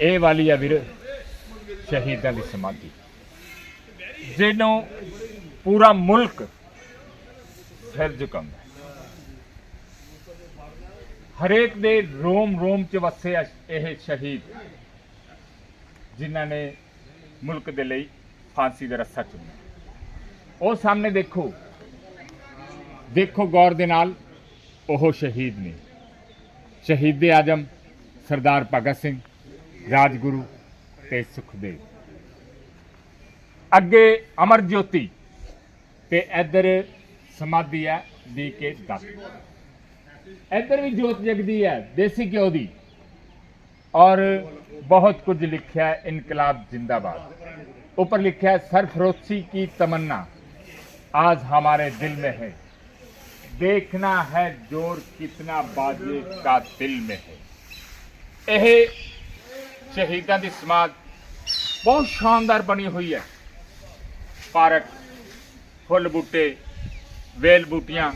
ਇਹ ਵਾਲੀ ਆ ਵੀਰ, ਸ਼ਹੀਦਾਂ ਦੀ ਸਮਾਧੀ। ਜਿਹਨੂੰ ਪੂਰਾ ਮੁਲਕ ਸਿਰ ਝੁਕਾਉਂਦਾ ਹਰੇਕ ਦੇ ਰੋਮ ਰੋਮ ਚ ਵਸੇ ਆ ਇਹ ਸ਼ਹੀਦ, ਜਿਨ੍ਹਾਂ ਨੇ ਮੁਲਕ ਦੇ ਲਈ ਫਾਂਸੀ ਦਾ ਰੱਸਾ ਚੁਣਿਆ। ਉਹ ਸਾਹਮਣੇ ਦੇਖੋ ਦੇਖੋ ਗੌਰ ਦੇ ਨਾਲ, ਉਹ ਸ਼ਹੀਦ ਨੇ। ਸ਼ਹੀਦ ਆਜਮ ਸਰਦਾਰ ਭਗਤ ਸਿੰਘ ਰਾਜਗੁਰੂ ਤੇ ਸੁਖਦੇਵ ਅੱਗੇ ਅਮਰ ਜੋਤੀ ਤੇ ਇੱਧਰ ਸਮਾਧੀ ਹੈ ਦੀ ਕੇ ਦੱਤ ਇੱਧਰ ਵੀ ਜੋਤ ਜਗਦੀ ਹੈ ਦੇਸੀ ਘਿਓ ਦੀ ਔਰ ਬਹੁਤ ਕੁਝ ਲਿਖਿਆ ਹੈ ਇਨਕਲਾਬ ਜਿੰਦਾਬਾਦ ऊपर लिखा है सरफरोशी की तमन्ना आज हमारे दिल में है देखना है जोर कितना बाजे का दिल में है ਇਹ ਸ਼ਹੀਦਾਂ ਦੀ ਸਮਾਧ ਬਹੁਤ ਸ਼ਾਨਦਾਰ ਬਣੀ ਹੋਈ ਹੈ। ਪਾਰਕ, ਫੁੱਲ ਬੂਟੇ, ਵੇਲ ਬੂਟੀਆਂ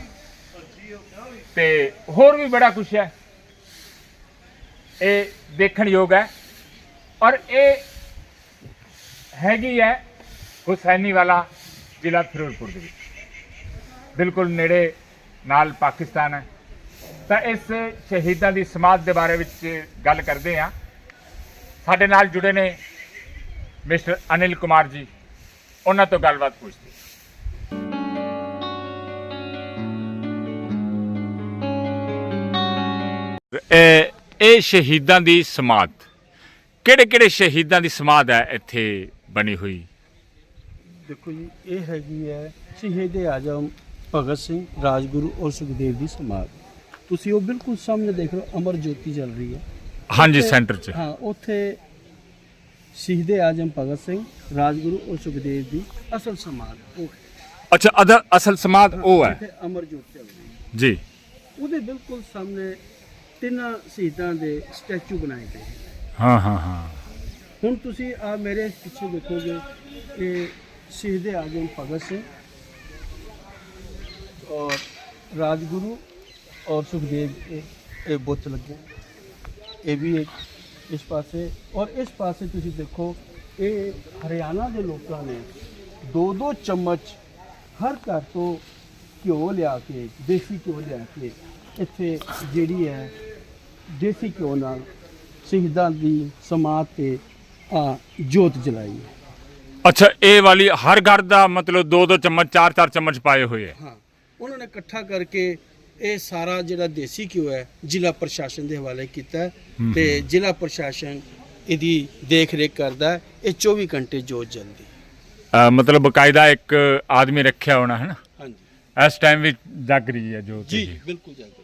ਤੇ ਹੋਰ ਵੀ ਬੜਾ ਕੁਝ ਹੈ। ਇਹ ਦੇਖਣ ਯੋਗ ਹੈ ਔਰ ਇਹ ਹੈਗੀ ਹੈ ਹੁਸੈਨੀ ਵਾਲਾ ਜ਼ਿਲ੍ਹਾ ਫਿਰੋਜ਼ਪੁਰ ਦੇ ਵਿੱਚ। ਬਿਲਕੁਲ ਨੇੜੇ ਨਾਲ ਪਾਕਿਸਤਾਨ ਹੈ। ਤਾਂ ਇਸ ਸ਼ਹੀਦਾਂ ਦੀ ਸਮਾਧ ਦੇ ਬਾਰੇ ਵਿੱਚ ਗੱਲ ਕਰਦੇ ਹਾਂ। ਸਾਡੇ ਨਾਲ ਜੁੜੇ ਨੇ ਮਿਸਟਰ ਅਨਿਲ ਕੁਮਾਰ ਜੀ। ਉਹਨਾਂ ਤੋਂ ਗੱਲਬਾਤ ਪੁੱਛਦੇ। ਇਹ ਇਹ ਸ਼ਹੀਦਾਂ ਦੀ ਸਮਾਧ। ਕਿਹੜੇ ਕਿਹੜੇ ਸ਼ਹੀਦਾਂ ਦੀ ਸਮਾਧ ਹੈ ਇੱਥੇ ਬਣੀ ਹੋਈ? ਦੇਖੋ ਜੀ ਇਹ ਹੈਗੀ ਹੈ ਸ਼ਹੀਦ ਆਜਮ ਭਗਤ ਸਿੰਘ ਰਾਜਗੁਰੂ ਔਰ ਸੁਖਦੇਵ ਦੀ ਸਮਾਧ। ਤੁਸੀਂ ਉਹ ਬਿਲਕੁਲ ਸਾਹਮਣੇ ਦੇਖ ਰਹੇ ਹੋ ਅਮਰ ਜੋਤੀ ਚੱਲ ਰਹੀ ਹੈ। ਹਾਂਜੀ ਉੱਥੇ- ਸੈਂਟਰ 'ਚ। ਹਾਂ ਉੱਥੇ ਸ਼ਹੀਦ ਆਜਮ ਭਗਤ ਸਿੰਘ ਰਾਜਗੁਰੂ ਔਰ ਸੁਖਦੇਵ ਦੀ ਅਸਲ ਸਮਾਧ ਉਹ ਹੈ। ਅੱਛਾ ਅਦਰ ਅਸਲ ਸਮਾਧ ਉਹ ਹੈ। ਜਿੱਥੇ ਅਮਰ ਜੋਤ ਚੱਲ ਰਹੀ ਹੈ ਜੀ। ਉਹਦੇ ਬਿਲਕੁਲ ਸਾਹਮਣੇ ਤਿੰਨਾਂ ਸ਼ਹੀਦਾਂ ਦੇ ਸਟੈਚੂ ਬਣਾਏ ਗਏ ਹਨ। ਹਾਂ ਹਾਂ ਹਾਂ। ਹੁਣ ਤੁਸੀਂ ਆ ਮੇਰੇ ਪਿੱਛੇ ਦੇਖੋਗੇ ਇਹ ਸ਼ਹੀਦ ਆਜਮ ਭਗਤ ਸਿੰਘ ਔਰ ਰਾਜਗੁਰੂ ਔਰ ਸੁਖਦੇਵ ਇਹ ਇਹ ਬੁੱਤ ਲੱਗੇ। ਇਹ ਵੀ ਇੱਕ ਇਸ ਪਾਸੇ ਔਰ ਇਸ ਪਾਸੇ ਤੁਸੀਂ ਦੇਖੋ ਇਹ ਹਰਿਆਣਾ ਦੇ ਲੋਕਾਂ ਨੇ ਦੋ ਦੋ ਚਮਚ ਹਰ ਘਰ ਤੋਂ ਘਿਓ ਲਿਆ ਕੇ ਦੇਸੀ ਘਿਓ ਲਿਆ ਕੇ ਇੱਥੇ ਜਿਹੜੀ ਹੈ ਦੇਸੀ ਘਿਓ ਨਾਲ ਸ਼ਹੀਦਾਂ ਦੀ ਸਮਾਧ ਤੇ ਆ ਜੋਤ ਜਲਾਈ ਹੈ। ਅੱਛਾ ਇਹ ਵਾਲੀ ਹਰ ਘਰ ਦਾ ਮਤਲਬ ਦੋ ਦੋ ਚਮਚ ਚਾਰ ਚਾਰ ਚਮਚ ਪਾਏ ਹੋਏ ਹੈ। ਹਾਂ ਉਹਨਾਂ ਨੇ ਇਕੱਠਾ ਕਰਕੇ ਇਹ ਸਾਰਾ ਜਿਹੜਾ ਦੇਸੀ ਘਿਓ ਹੈ ਜ਼ਿਲ੍ਹਾ ਪ੍ਰਸ਼ਾਸਨ ਦੇ ਹਵਾਲੇ ਕੀਤਾ ਹੈ ਹੂੰ, ਤੇ ਜ਼ਿਲ੍ਹਾ ਪ੍ਰਸ਼ਾਸਨ ਇਹਦੀ ਦੇਖ ਰੇਖ ਕਰਦਾ ਹੈ ਇਹ 24 ਘੰਟੇ ਜੋਤ ਜਲਦੀ। ਹੈ। ਮਤਲਬ ਬਕਾਇਦਾ ਇੱਕ ਆਦਮੀ ਰੱਖਿਆ ਹੋਣਾ ਹੈ ਨਾ? ਹਾਂਜੀ। ਇਸ ਟਾਈਮ ਵੀ ਜਗ ਰਹੀ ਹੈ ਜੋ ਜੀ। ਬਿਲਕੁਲ ਜਾਗੋ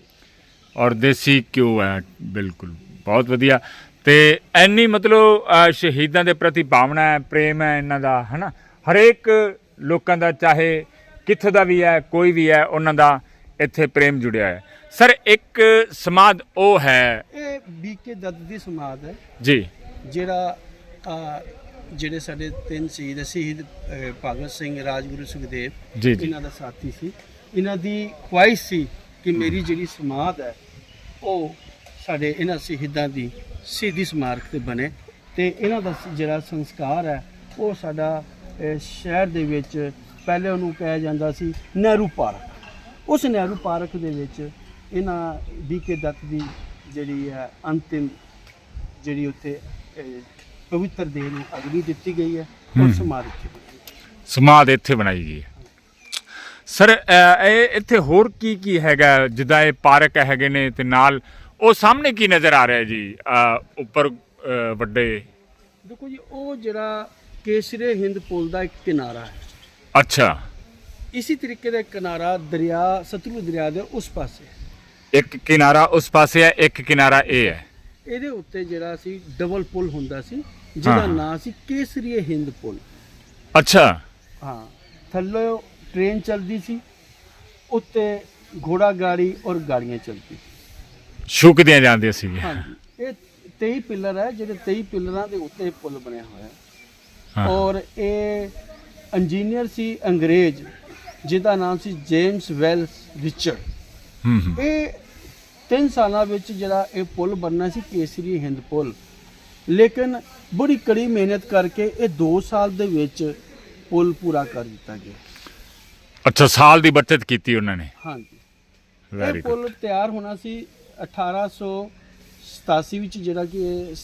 ਔਰ ਦੇਸੀ ਘਿਓ ਹੈ ਬਿਲਕੁਲ। ਬਹੁਤ ਵਧੀਆ। ਤੇ ਐਨੀ ਮਤਲਬ ਸ਼ਹੀਦਾਂ ਦੇ ਪ੍ਰਤੀ ਭਾਵਨਾ ਹੈ ਪ੍ਰੇਮ ਹੈ ਇਹਨਾਂ ਦਾ ਹਨਾ ਹਰੇਕ ਲੋਕਾਂ ਦਾ ਚਾਹੇ ਕਿੱਥੇ ਦਾ ਵੀ ਹੈ ਕੋਈ ਵੀ ਹੈ ਉਹਨਾਂ ਦਾ ਇੱਥੇ ਪ੍ਰੇਮ ਜੁੜਿਆ ਹੈ। ਸਰ ਇੱਕ ਸਮਾਧ ਉਹ ਹੈ। ਇਹ ਬੀਕੇ ਦੱਤ ਦੀ ਸਮਾਧ ਹੈ। ਜੀ। ਜਿਹੜਾ ਜਿਹੜੇ ਸਾਡੇ ਤਿੰਨ ਸ਼ਹੀਦ ਹੈ, ਸ਼ਹੀਦ ਅਹ, ਭਗਤ ਸਿੰਘ ਰਾਜਗੁਰੂ ਸੁਖਦੇਵ ਜੀ, ਜੀ। ਇਹਨਾਂ ਦਾ ਸਾਥੀ ਸੀ। ਇਹਨਾਂ ਦੀ ਖੁਆਇਸ਼ ਸੀ ਕਿ ਮੇਰੀ ਜਿਹੜੀ ਸਮਾਧ ਹੈ ਉਹ ਸਾਡੇ ਇਹਨਾਂ ਸ਼ਹੀਦਾਂ ਦੀ ਸ਼ਹੀਦੀ ਸਮਾਰਕ ਤੇ ਬਣੇ ਤੇ ਇਹਨਾਂ ਦਾ ਸ- ਜਿਹੜਾ ਸੰਸਕਾਰ ਹੈ ਉਹ ਸਾਡਾ ਅਹ, ਸ਼ਹਿਰ ਦੇ ਵਿੱਚ ਪਹਿਲੇ ਉਹਨੂੰ ਕਿਹਾ ਜਾਂਦਾ ਸੀ ਨਹਿਰੂ ਪਾਰਕ। ਉਸ ਨਹਿਰੂ ਪਾਰਕ ਦੇ ਵਿੱਚ ਇਹਨਾਂ ਬੀਕੇ ਦੱਤ ਦੀ ਜਿਹੜੀ ਹੈ ਅੰਤਿਮ ਜਿਹੜੀ ਉੱਥੇ ਪਵਿੱਤਰ ਦੇਹ ਨੂੰ ਅਗਨੀ ਦਿੱਤੀ ਗਈ ਹੈ ਔਰ ਹੈ। ਸਮਾਧ ਇੱਥੇ ਬਣਾਈ ਗਈ ਹੈ। ਸਰ ਇਹ ਇੱਥੇ ਹੋਰ ਕੀ ਕੀ ਹੈਗਾ ਜਿੱਦਾਂ ਇਹ ਪਾਰਕ ਹੈਗੇ ਨੇ ਤੇ ਨਾਲ ਉਹ ਸਾਹਮਣੇ ਕੀ ਨਜ਼ਰ ਆ ਰਿਹਾ ਜੀ ਉੱਪਰ ਵੱਡੇ? ਦੇਖੋ ਜੀ ਉਹ ਜਿਹੜਾ ਕੇਸਰੇ ਹਿੰਦ ਪੁਲ ਦਾ ਇੱਕ ਕਿਨਾਰਾ ਹੈ। ਅੱਛਾ। ਇਸੇ ਤਰੀਕੇ ਦਾ ਕਿਨਾਰਾ ਦਰਿਆ ਸਤਲੁਜ ਦਰਿਆ ਦੇ ਉਸ ਪਾਸੇ ਹੈ। ਇੱਕ ਕਿਨਾਰਾ ਉਸ ਪਾਸੇ ਹੈ ਇੱਕ ਕਿਨਾਰਾ ਇਹ ਹੈ ਇਹਦੇ ਉੱਤੇ ਜਿਹੜਾ ਸੀ ਡਬਲ ਪੁਲ ਹੁੰਦਾ ਸੀ ਜਿਹਦਾ ਹਾਂ। ਨਾਂ ਸੀ ਕੇਸਰੀ ਹਿੰਦ ਪੁਲ ਅੱਛਾ ਹਾਂ ਥੱਲੇ ਟ੍ਰੇਨ ਚੱਲਦੀ ਸੀ ਉੱਤੇ ਘੋੜਾ ਗਾੜੀ ਔਰ ਗਾੜੀਆਂ ਚੱਲਦੀ ਸ਼ੁਕਦੀਆਂ ਜਾਂਦੀਆਂ ਸੀ ਹਾਂਜੀ ਇਹ 23 ਪਿੱਲਰ ਹੈ ਜਿਹੜੇ 23 ਪਿੱਲਰਾਂ ਦੇ ਉੱਤੇ ਇਹ ਪੁਲ ਬਣਿਆ ਹੋਇਆ ਹੈ ਹਾਂ ਔਰ ਇਹ ਇੰਜੀਨੀਅਰ ਸੀ ਅੰਗਰੇਜ਼ ਜਿਹਦਾ ਨਾਮ ਸੀ ਜੇਮਸ ਵੈਲਸ ਰਿਚਰਡ। ਇਹ ਤਿੰਨ ਸਾਲਾਂ ਵਿੱਚ ਜਿਹੜਾ ਇਹ ਪੁਲ ਬਣਨਾ ਸੀ ਕੇਸਰੀ ਹਿੰਦ ਪੁਲ। ਲੇਕਿਨ ਬੜੀ ਕੜੀ ਮਿਹਨਤ ਕਰਕੇ ਇਹ 2 ਸਾਲ ਦੇ ਵਿੱਚ ਪੁਲ ਪੂਰਾ ਕਰ ਦਿੱਤਾ ਗਿਆ। ਅੱਛਾ ਸਾਲ ਦੀ ਬਚਤ ਕੀਤੀ ਉਹਨਾਂ ਨੇ? ਹਾਂਜੀ। ਇਹ ਪੁਲ ਤਿਆਰ ਹੋਣਾ ਸੀ 1887 ਵਿੱਚ ਜਿਹੜਾ ਕਿ ਇਹ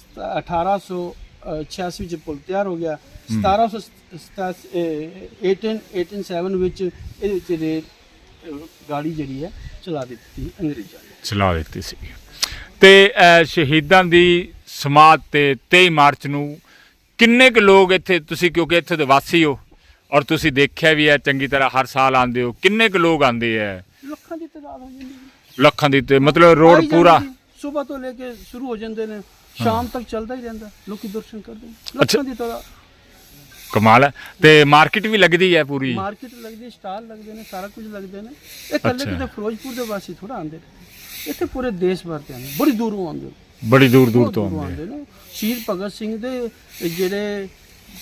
ਸਤ- 1886 ਵਿੱਚ ਪੁਲ ਤਿਆਰ ਹੋ ਗਿਆ। 1787 1887 ਵਿੱਚ ਇਹਦੇ ਵਿੱਚ ਰੇਲ ਗਾੜੀ ਜਿਹੜੀ ਹੈ ਚਲਾ ਦਿੱਤੀ ਅੰਗਰੇਜ਼ਾਂ ਨੇ। ਚਲਾ ਦਿੱਤੀ ਸੀ। ਤੇ ਸ਼ਹੀਦਾਂ ਦੀ ਸਮਾਧ ਤੇ 23 ਮਾਰਚ ਨੂੰ ਕਿੰਨੇ ਕੁ ਲੋਕ ਇੱਥੇ ਤੁਸੀਂ ਕਿਉਂਕਿ ਇੱਥੇ ਦੇ ਵਾਸੀ ਹੋ ਔਰ ਤੁਸੀਂ ਦੇਖਿਆ ਵੀ ਹੈ ਚੰਗੀ ਤਰ੍ਹਾਂ ਹਰ ਸਾਲ ਆਉਂਦੇ ਹੋ ਕਿੰਨੇ ਕੁ ਲੋਕ ਆਉਂਦੇ ਹੈ ਲੱਖਾਂ ਦੀ ਤਾਦਾਦ ਹੋ ਜਾਂਦੀ ਹੈ। ਲੱਖਾਂ ਦੀ ਤੇ ਮਤਲਬ ਰੋਡ ਪੂਰਾ ਸਵੇਰ ਤੋਂ ਲੈ ਕੇ ਸ਼ੁਰੂ ਹੋ ਜਾਂਦੇ ਨੇ। ਸ਼ਾਮ ਤੱਕ ਚੱਲਦਾ ਹੀ ਰਹਿੰਦਾ ਲੋਕੀ ਦਰਸ਼ਨ ਕਰਦੇ ਨੇ। ਲੱਖਾਂ ਦੀ ਤਾਦਾਦ ਕਮਾਲ ਹੈ। ਤੇ ਮਾਰਕੀਟ ਵੀ ਲੱਗਦੀ ਹੈ ਪੂਰੀ? ਮਾਰਕੀਟ ਲੱਗਦੀ ਸਟਾਲ ਲੱਗਦੇ ਨੇ ਸਾਰਾ ਕੁਝ ਲੱਗਦੇ ਨੇ। ਇਹ ਕੱਲੇ ਅੱਛਾ। ਕਿਤੇ ਫਿਰੋਜ਼ਪੁਰ ਦੇ ਵਾਸੀ ਥੋੜਾ ਆਉਂਦੇ ਨੇ। ਇੱਥੇ ਪੂਰੇ ਦੇਸ਼ ਭਰ ਦੇ ਆਉਂਦੇ ਬੜੀ ਦੂਰੋਂ ਆਉਂਦੇ ਨੇ। ਬੜੀ ਦੂਰ ਦੂਰ ਬਹੁਤ ਤੋਂ ਆਉਂਦੇ ਆਉਂਦੇ ਨੇ। ਸ਼ਹੀਦ ਭਗਤ ਸਿੰਘ ਦੇ ਜਿਹੜੇ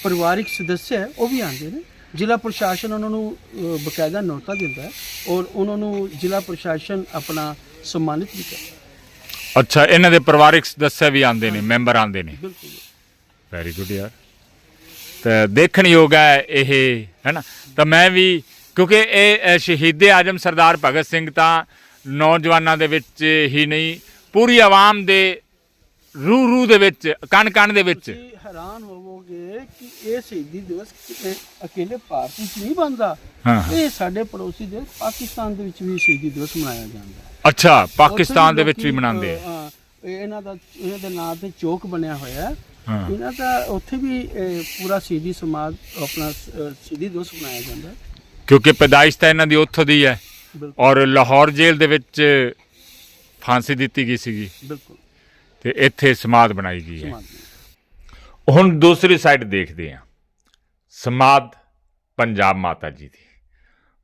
ਪਰਿਵਾਰਿਕ ਸਦੱਸਿਆ ਹੈ ਉਹ ਵੀ ਆਉਂਦੇ ਨੇ। ਜ਼ਿਲ੍ਹਾ ਪ੍ਰਸ਼ਾਸਨ ਉਹਨਾਂ ਨੂੰ ਬਕਾਇਦਾ ਨੋਟਾ ਦਿੰਦਾ ਹੈ ਔਰ ਉਹਨਾਂ ਨੂੰ ਜ਼ਿਲ੍ਹਾ ਪ੍ਰਸ਼ਾਸਨ ਆਪਣਾ ਸਨਮਾਨਿਤ ਵੀ ਕਰਦਾ ਅੱਛਾ ਇਹਨਾਂ ਦੇ ਪਰਿਵਾਰਿਕ ਸਦੱਸਿਆ ਵੀ ਆਉਂਦੇ ਨੇ ਮੈਂਬਰ ਆਉਂਦੇ ਨੇ। ਬਿਲਕੁਲ ਵੈਰੀ ਗੁੱਡ ਯਾਰ। ਤੇ ਦੇਖਣ ਯੋਗ ਹੈ ਇਹ ਹੈਨਾ? ਤਾਂ ਮੈਂ ਵੀ ਕਿਉਂਕਿ ਇਹ ਸ਼ਹੀਦੇ ਆਜਮ ਸਰਦਾਰ ਭਗਤ ਸਿੰਘ ਤਾਂ ਨੌਜਵਾਨਾਂ ਦੇ ਵਿੱਚ ਹੀ ਨਹੀਂ ਪੂਰੀ ਆਵਾਮ ਦੇ ਰੂ ਰੂ ਦੇ ਵਿੱਚ ਕਣ ਕਣ ਦੇ ਵਿੱਚ। ਤੁਸੀਂ ਹੈਰਾਨ ਹੋਵੋਗੇ ਕਿ ਇਹ ਸ਼ਹੀਦੀ ਦਿਵਸ ਕਿਤੇ ਅਕੇਲੇ ਭਾਰਤ ਵਿੱਚ ਨਹੀਂ ਬਣਦਾ। ਹਾਂ ਇਹ ਸਾਡੇ ਪੜੋਸੀ ਦੇ ਪਾਕਿਸਤਾਨ ਦੇ ਵਿੱਚ ਵੀ ਸ਼ਹੀਦੀ ਦਿਵਸ ਮਨਾਇਆ ਜਾਂਦਾ ਹੈ। ਅੱਛਾ ਪਾਕਿਸਤਾਨ ਦੇ ਵਿੱਚ ਵੀ ਮਨਾਉਂਦੇ ਆ। ਇਹਨਾਂ ਦਾ ਇਹਨਾਂ ਦੇ ਨਾਂ ਤੇ ਚੌਕ ਬਣਿਆ ਹੋਇਆ ਹੈ। ਇਹਨਾਂ ਦਾ ਉੱਥੇ ਵੀ ਪੂਰਾ ਸ਼ਹੀਦੀ ਸਮਾਜ ਆਪਣਾ ਅ, ਦਿਵਸ ਮਨਾਇਆ ਜਾਂਦਾ ਹੈ। ਕਿਉਂਕਿ ਪੈਦਾਇਸ਼ ਤਾਂ ਇਹਨਾਂ ਦੀ ਉੱਥੋਂ ਦੀ ਹੈ। ਬਿਲਕੁਲ। ਔਰ ਲਾਹੌਰ ਜੇਲ੍ਹ ਦੇ ਵਿੱਚ ਫਾਂਸੀ ਦਿੱਤੀ ਗਈ ਸੀਗੀ। ਬਿਲਕੁਲ। ਤੇ ਇੱਥੇ ਸਮਾਧ ਬਣਾਈ ਗਈ ਹੈ। ਸਮਾਜ ਹੁਣ ਦੂਸਰੀ ਸਾਈਡ ਦੇਖਦੇ ਹਾਂ। ਸਮਾਧ ਪੰਜਾਬ ਮਾਤਾ ਜੀ ਦੀ।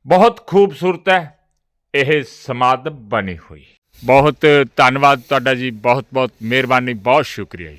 ਬਹੁਤ ਖੂਬਸੂਰਤ ਹੈ। ਇਹ ਸਮਾਧ ਬਣੀ ਹੋਈ। ਬਹੁਤ ਧੰਨਵਾਦ ਤੁਹਾਡਾ ਜੀ ਬਹੁਤ ਬਹੁਤ ਮਿਹਰਬਾਨੀ ਬਹੁਤ ਸ਼ੁਕਰੀਆ ਜੀ।